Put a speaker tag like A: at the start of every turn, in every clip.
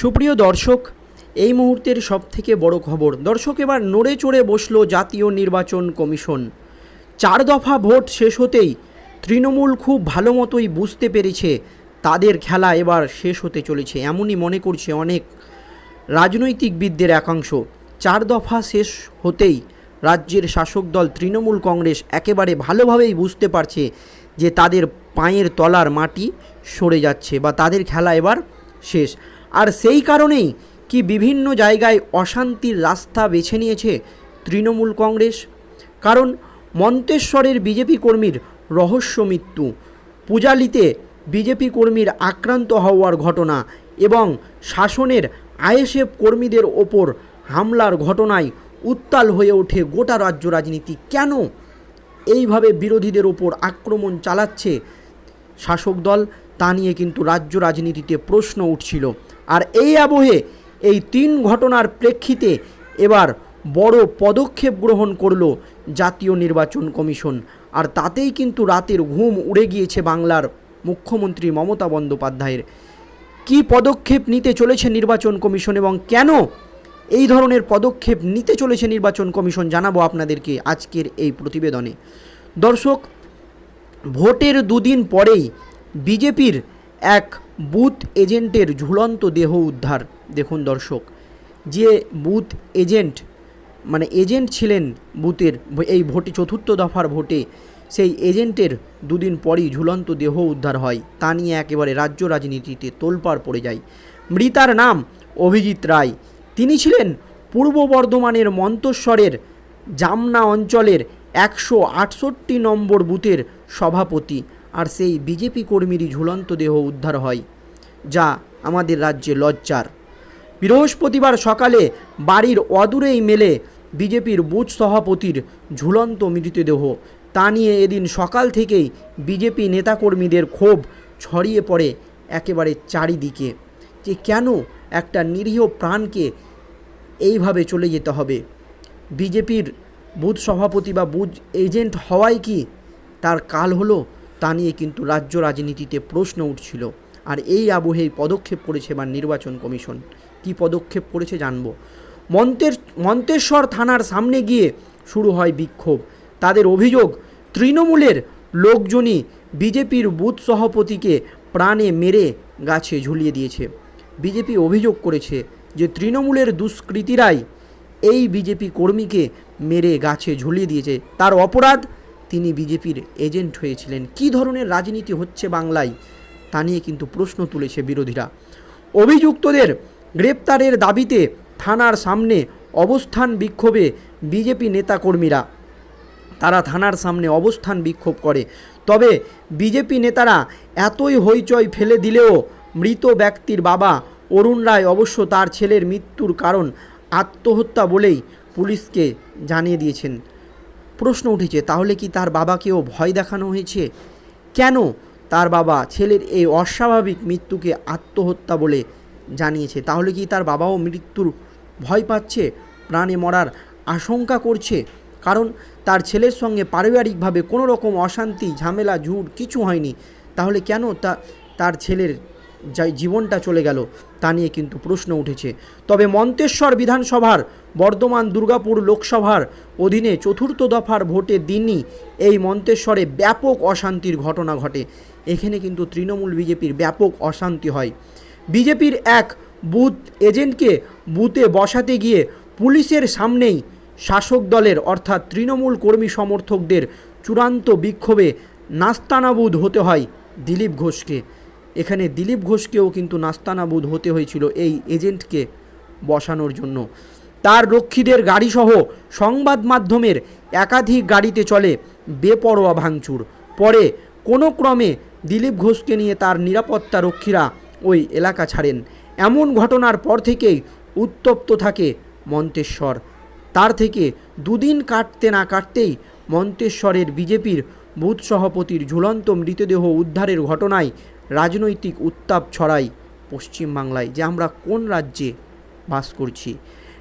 A: সুপ্রিয় দর্শক, এই মুহূর্তের সবথেকে বড় খবর। দর্শক, এবার নড়ে চড়ে বসল জাতীয় নির্বাচন কমিশন। চার দফা ভোট শেষ হতেই তৃণমূল খুব ভালো মতোই বুঝতে পেরেছে, তাদের খেলা এবার শেষ হতে চলেছে, এমনই মনে করছে অনেক রাজনৈতিকবিদদের একাংশ। চার দফা শেষ হতেই রাজ্যের শাসক দল তৃণমূল কংগ্রেস একেবারে ভালোভাবেই বুঝতে পারছে যে তাদের পায়ের তলার মাটি সরে যাচ্ছে বা তাদের খেলা এবার শেষ। আর সেই কারণেই কি বিভিন্ন জায়গায় অশান্তির রাস্তা বেছে নিয়েছে তৃণমূল কংগ্রেস? কারণ মন্তেশ্বরের বিজেপি কর্মীর রহস্য মৃত্যু, পূজালিতে বিজেপি কর্মীর আক্রান্ত হওয়ার ঘটনা এবং শাসনের আইএসএফ কর্মীদের ওপর হামলার ঘটনায় উত্তাল হয়ে ওঠে গোটা রাজ্য রাজনীতি। কেন এইভাবে বিরোধীদের ওপর আক্রমণ চালাচ্ছে শাসক দল? তা নিয়ে কিন্তু রাজ্য রাজনীতিতে প্রশ্ন উঠছিল। আর এই আবহে এই তিন ঘটনার প্রেক্ষিতে এবার বড় পদক্ষেপ গ্রহণ করল জাতীয় নির্বাচন কমিশন। আর তাতেই কিন্তু রাতের ঘুম উড়ে গিয়েছে বাংলার মুখ্যমন্ত্রী মমতা বন্দ্যোপাধ্যায়ের। কী পদক্ষেপ নিতে চলেছে নির্বাচন কমিশন এবং কেন এই ধরনের পদক্ষেপ নিতে চলেছে নির্বাচন কমিশন জানাব আপনাদেরকে আজকের এই প্রতিবেদনে। দর্শক, ভোটের দুদিন পরেই বিজেপির এক বুথ এজেন্টের ঝুলন্ত দেহ উদ্ধার। দেখুন দর্শক, যে বুথ এজেন্ট মানে এজেন্ট ছিলেন বুথের এই ভোটে, চতুর্থ দফার ভোটে, সেই এজেন্টের দুদিন পরই ঝুলন্ত দেহ উদ্ধার হয়। তা নিয়ে একেবারে রাজ্য রাজনীতিতে তোলপাড় পড়ে যায়। মৃতার নাম অভিজিৎ রায়। তিনি ছিলেন পূর্ব বর্ধমানের মন্তস্বরের জামনা অঞ্চলের একশো আটষট্টি নম্বর বুথের সভাপতি। আর সেই বিজেপি কর্মীরই ঝুলন্ত দেহ উদ্ধার হয়, যা আমাদের রাজ্যে লজ্জার। বৃহস্পতিবার সকালে বাড়ির অদূরেই মেলে বিজেপির বুথ সভাপতির ঝুলন্ত মৃতদেহ। তা নিয়ে এদিন সকাল থেকেই বিজেপি নেতাকর্মীদের ক্ষোভ ছড়িয়ে পড়ে একেবারে চারিদিকে। যে কেন একটা নিরীহ প্রাণকে এইভাবে চলে যেতে হবে? বিজেপির বুথ সভাপতি বা বুথ এজেন্ট হওয়াই কি তার কাল হলো? তা নিয়ে কিন্তু রাজ্য রাজনীতিতে প্রশ্ন উঠছিল। আর এই আবহেই পদক্ষেপ করেছে এবার নির্বাচন কমিশন। কি পদক্ষেপ করেছে জানব। মন্তের, মন্তেশ্বর থানার সামনে গিয়ে শুরু হয় বিক্ষোভ। তাদের অভিযোগ, তৃণমূলের লোকজনই বিজেপির বুথ সভাপতিকে প্রাণে মেরে গাছে ঝুলিয়ে দিয়েছে। বিজেপি অভিযোগ করেছে যে তৃণমূলের দুষ্কৃতীরাই এই বিজেপি কর্মীকে মেরে গাছে ঝুলিয়ে দিয়েছে। তার অপরাধ তিনি বিজেপির এজেন্ট হয়েছিলেন। কী ধরনের রাজনীতি হচ্ছে বাংলায়? তা নিয়ে কিন্তু প্রশ্ন তুলেছে বিরোধীরা। অভিযুক্তদের গ্রেপ্তারের দাবিতে থানার সামনে অবস্থান বিক্ষোভে বিজেপি নেতাকর্মীরা। তারা থানার সামনে অবস্থান বিক্ষোভ করে। তবে বিজেপি নেতারা এতই হইচই ফেলে দিলেও মৃত ব্যক্তির বাবা অরুণ রায় অবশ্য তার ছেলের মৃত্যুর কারণ আত্মহত্যা বলেই পুলিশকে জানিয়ে দিয়েছেন। প্রশ্ন উঠেছে, তাহলে কি তার বাবাকেও ভয় দেখানো হয়েছে? কেন তার বাবা ছেলের এই অস্বাভাবিক মৃত্যুকে আত্মহত্যা বলে জানিয়েছে? তাহলে কি তার বাবাও মৃত্যুর ভয় পাচ্ছে, প্রাণে মরার আশঙ্কা করছে? কারণ তার ছেলের সঙ্গে পারিবারিকভাবে কোনো রকম অশান্তি, ঝামেলা, ঝুট কিছু হয়নি। তাহলে কেন তা, তার ছেলের জীবনটা চলে গেল, তা নিয়ে কিন্তু প্রশ্ন উঠেছে। তবে মন্তেশ্বর বিধানসভার বর্ধমান দুর্গাপুর লোকসভার অধীনে চতুর্থ দফার ভোটের দিনই এই মন্তেশ্বরে ব্যাপক অশান্তির ঘটনা ঘটে। এখানে কিন্তু তৃণমূল বিজেপির ব্যাপক অশান্তি হয়। বিজেপির এক বুথ এজেন্টকে বুথে বসাতে গিয়ে পুলিশের সামনেই শাসক দলের অর্থাৎ তৃণমূল কর্মী সমর্থকদের চূড়ান্ত বিক্ষোভে নাস্তানাবুদ হতে হয় দিলীপ ঘোষকে। এখানে দিলীপ ঘোষকেও কিন্তু নাস্তানাবুদ হতে হয়েছিল এই এজেন্টকে বসানোর জন্য। তার রক্ষীদের গাড়িসহ সংবাদ মাধ্যমের একাধিক গাড়িতে চলে বেপরোয়া ভাঙচুর। পরে কোনো ক্রমে দিলীপ ঘোষকে নিয়ে তার নিরাপত্তা রক্ষীরা ওই এলাকা ছাড়েন। এমন ঘটনার পর থেকেই উত্তপ্ত থাকে মন্তেশ্বর। তার থেকে দুদিন কাটতে না কাটতেই মন্তেশ্বরের বিজেপির বুথ সভাপতির ঝুলন্ত মৃতদেহ উদ্ধারের ঘটনায় রাজনৈতিক উত্তাপ ছড়ায় পশ্চিমবাংলায়, যে আমরা কোন রাজ্যে বাস করছি।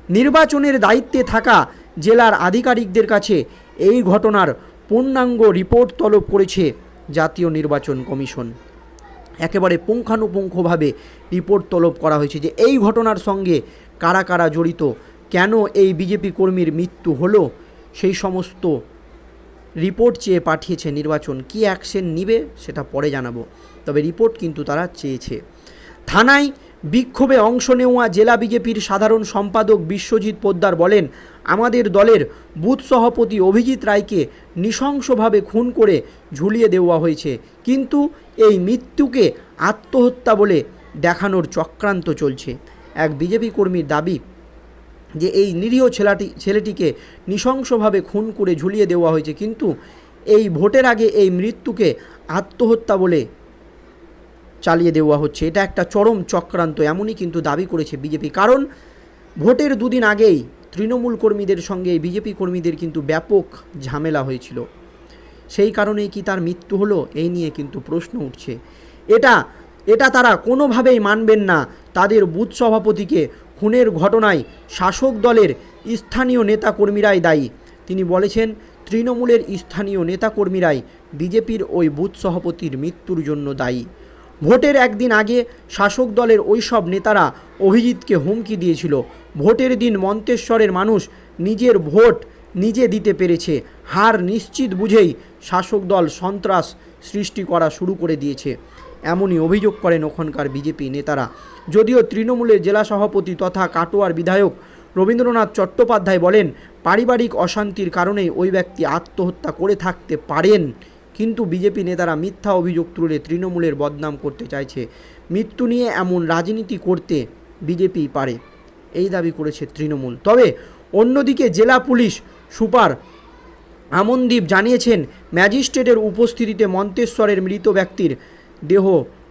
A: নির্বাচনের দায়িত্বে থাকা জেলার আধিকারিকদের কাছে এই ঘটনার পূর্ণাঙ্গ রিপোর্ট তলব করেছে জাতীয় নির্বাচন কমিশন। একেবারে পুঙ্খানুপুঙ্খভাবে রিপোর্ট তলব করা হয়েছে যে এই ঘটনার সঙ্গে কারা কারা জড়িত, কেন এই বিজেপি কর্মীর মৃত্যু হলো, সেই সমস্ত রিপোর্ট চেয়ে পাঠিয়েছে নির্বাচন। কি অ্যাকশন নিবে সেটা পরে জানাব, তবে রিপোর্ট কিন্তু তারা চেয়েছে। থানায় বিক্ষোভে অংশ নেওয়া জেলা বিজেপির সাধারণ সম্পাদক বিশ্বজিৎ পোদ্দার বলেন, আমাদের দলের বুথ সভাপতি অভিজিৎ রায়কে নৃশংসভাবে খুন করে ঝুলিয়ে দেওয়া হয়েছে। কিন্তু এই মৃত্যুকে আত্মহত্যা বলে দেখানোর চক্রান্ত চলছে। এক বিজেপি কর্মীর দাবি যে, এই নিরীহ ছেলাটি, ছেলেটিকে নৃশংসভাবে খুন করে ঝুলিয়ে দেওয়া হয়েছে। কিন্তু এই ভোটের আগে এই মৃত্যুকে আত্মহত্যা বলে চালিয়ে দেওয়া হচ্ছে। এটা একটা চরম চক্রান্ত, এমনই কিন্তু দাবি করেছে বিজেপি। কারণ ভোটের দুদিন আগেই তৃণমূল কর্মীদের সঙ্গে বিজেপি কর্মীদের কিন্তু ব্যাপক ঝামেলা হয়েছিল। সেই কারণেই কি তার মৃত্যু হলো, এই নিয়ে কিন্তু প্রশ্ন উঠছে। এটা এটা তারা কোনোভাবেই মানবেন না। তাদের বুথ সভাপতিকে খুনের ঘটনায় শাসক দলের স্থানীয় নেতাকর্মীরাই দায়ী। তিনি বলেছেন, তৃণমূলের স্থানীয় নেতাকর্মীরাই বিজেপির ওই বুথ সভাপতির মৃত্যুর জন্য দায়ী। ভোটের একদিন আগে শাসক দলের ওইসব নেতারা অভিজিৎকে হুমকি দিয়েছিল। ভোটের দিন মন্তেশ্বরের মানুষ নিজের ভোট নিজে দিতে পেরেছে। হার নিশ্চিত বুঝেই শাসক দল সন্ত্রাস সৃষ্টি করা শুরু করে দিয়েছে। এমনই অভিযোগ করেন ওখানকার বিজেপি নেতারা। যদিও তৃণমূলের জেলা সভাপতি তথা কাটোয়ার বিধায়ক রবীন্দ্রনাথ চট্টোপাধ্যায় বলেন, পারিবারিক অশান্তির কারণেই ওই ব্যক্তি আত্মহত্যা করে থাকতে পারেন। কিন্তু বিজেপি নেতারা মিথ্যা অভিযোগ তুলে তৃণমূলের বদনাম করতে চাইছে। মৃত্যু নিয়ে এমন রাজনীতি করতে বিজেপি পারে, এই দাবি করেছে তৃণমূল। তবে অন্যদিকে জেলা পুলিশ সুপার আমনদীপ জানিয়েছেন, ম্যাজিস্ট্রেটের উপস্থিতিতে মন্তেশ্বরের মৃত ব্যক্তির দেহ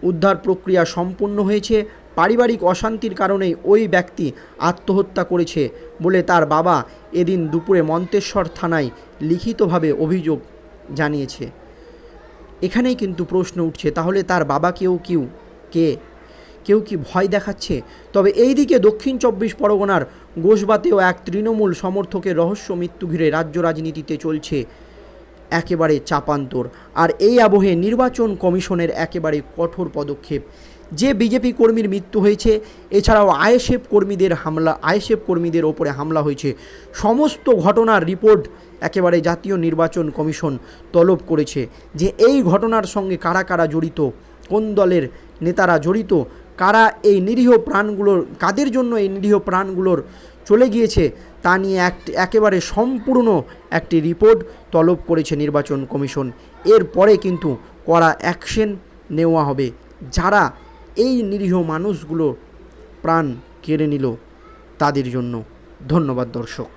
A: উদ্ধার প্রক্রিয়া সম্পূর্ণ হয়েছে। পারিবারিক অশান্তির কারণেই ওই ব্যক্তি আত্মহত্যা করেছে বলে তার বাবা এদিন দুপুরে মন্তেশ্বর থানায় লিখিতভাবে অভিযোগ জানিয়েছে। এখানেই কিন্তু প্রশ্ন উঠছে, তাহলে তার বাবা কেউ কেউ, কে? কেউ কি ভয় দেখাচ্ছে? তবে এই দিকে দক্ষিণ চব্বিশ পরগনার গোসবাতেও এক তৃণমূল সমর্থকের রহস্য মৃত্যু ঘিরে রাজ্য রাজনীতিতে চলছে একেবারে চাপান্তর। আর এই আবহে নির্বাচন কমিশনের একেবারে কঠোর পদক্ষেপ। যে বিজেপি কর্মীর মৃত্যু হয়েছে, এছাড়াও আইএসএফ কর্মীদের হামলা, আইএসএফ কর্মীদের ওপরে হামলা হয়েছে। সমস্ত ঘটনার রিপোর্ট একেবারে জাতীয় নির্বাচন কমিশন তলব করেছে যে এই ঘটনার সঙ্গে কারা কারা জড়িত, কোন দলের নেতারা জড়িত, কারা এই নিরীহ প্রাণগুলোর, কাদের জন্য এই নিরীহ প্রাণগুলোর চলে গিয়েছে তা নিয়ে এক, একেবারে সম্পূর্ণ একটি রিপোর্ট তলব করেছে নির্বাচন কমিশন। এরপরে কিন্তু কড়া অ্যাকশন নেওয়া হবে। যারা এই নিরীহ মানুষগুলো প্রাণ কেড়ে নিল তাদের জন্য। ধন্যবাদ দর্শক।